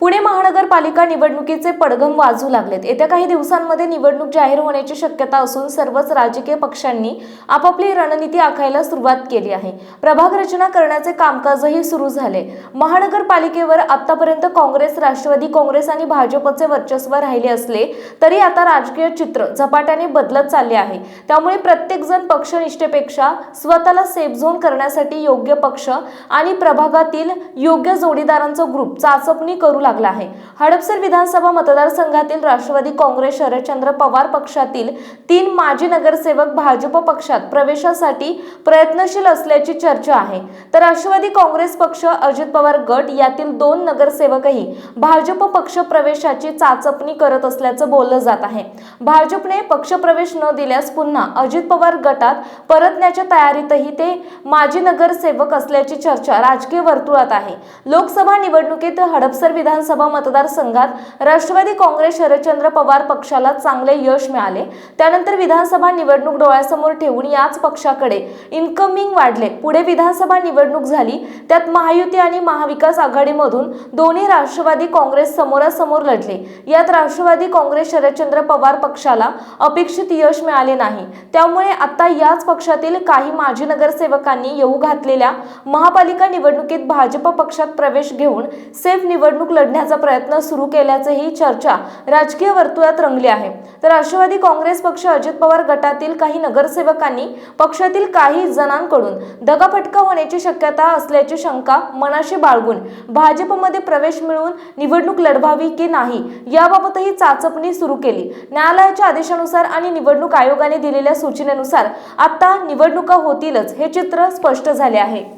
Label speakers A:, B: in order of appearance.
A: पुणे महानगरपालिका निवडणुकीचे पडघम वाजू लागलेत. येत्या काही दिवसांमध्ये निवडणूक जाहीर होण्याची शक्यता असून सर्वच राजकीय पक्षांनी आपापली रणनीती आखायला सुरुवात केली आहे. प्रभाग रचना करण्याचे कामकाजही सुरू झाले. महानगरपालिकेवर आतापर्यंत काँग्रेस राष्ट्रवादी काँग्रेस आणि भाजपचे वर्चस्व राहिले असले तरी आता राजकीय चित्र झपाट्याने बदलत चालले आहे. त्यामुळे प्रत्येकजण पक्षनिष्ठेपेक्षा स्वतःला सेफ झोन करण्यासाठी योग्य पक्ष आणि प्रभागातील योग्य जोडीदारांचा ग्रुप चाचपणी करू लागला आहे. हडपसर विधानसभा मतदारसंघातील राष्ट्रवादी काँग्रेस शरदचंद्र पवार पक्षातील तीन माजी नगरसेवक भाजप पक्षात प्रवेशासाठी प्रयत्नशील असल्याची चर्चा आहे. तर राष्ट्रवादी काँग्रेस पक्ष अजित पवार गट यातील दोन नगरसेवकही भाजप पक्ष प्रवेशाची चाचपणी करत असल्याचं बोललं जात आहे. भाजपने पक्षप्रवेश न दिल्यास पुन्हा अजित पवार गटात परतण्याच्या तयारीतही ते माजी नगरसेवक असल्याची चर्चा राजकीय वर्तुळात आहे. लोकसभा निवडणुकीत हडपसर विधान विधानसभा मतदारसंघात राष्ट्रवादी काँग्रेस शरदचंद्र पवार पक्षाला चांगले यश मिळाले. त्यानंतर विधानसभा निवडणूक डोळ्यासमोर ठेवून याच पक्षाकडे इन्कमिंग वाढले. पुढे विधानसभा निवडणूक झाली त्यात महायुती आणि महाविकास आघाडीमधून दोन्ही राष्ट्रवादी काँग्रेस समोरासमोर लढले. यात राष्ट्रवादी काँग्रेस शरदचंद्र पवार पक्षाला अपेक्षित यश मिळाले नाही. त्यामुळे आता याच पक्षातील काही माजी नगरसेवकांनी येऊ घातलेल्या महापालिका निवडणुकीत भाजप पक्षात प्रवेश घेऊन सेफ निवडणूक लढण्याचा प्रयत्न सुरू केल्याचंही चर्चा राजकीय वर्तुळात रंगली आहे. तर राष्ट्रवादी काँग्रेस पक्ष अजित पवार गटातील काही नगरसेवकांनी पक्षातील काही जणांकडून दगाफटका होण्याची शक्यता असल्याची शंका मनाशी बाळगून भाजपमध्ये प्रवेश मिळवून निवडणूक लढवावी की नाही याबाबतही चाचपणी सुरू केली. न्यायालयाच्या आदेशानुसार आणि निवडणूक आयोगाने दिलेल्या सूचनेनुसार आता निवडणुका होतीलच हे चित्र स्पष्ट झाले आहे.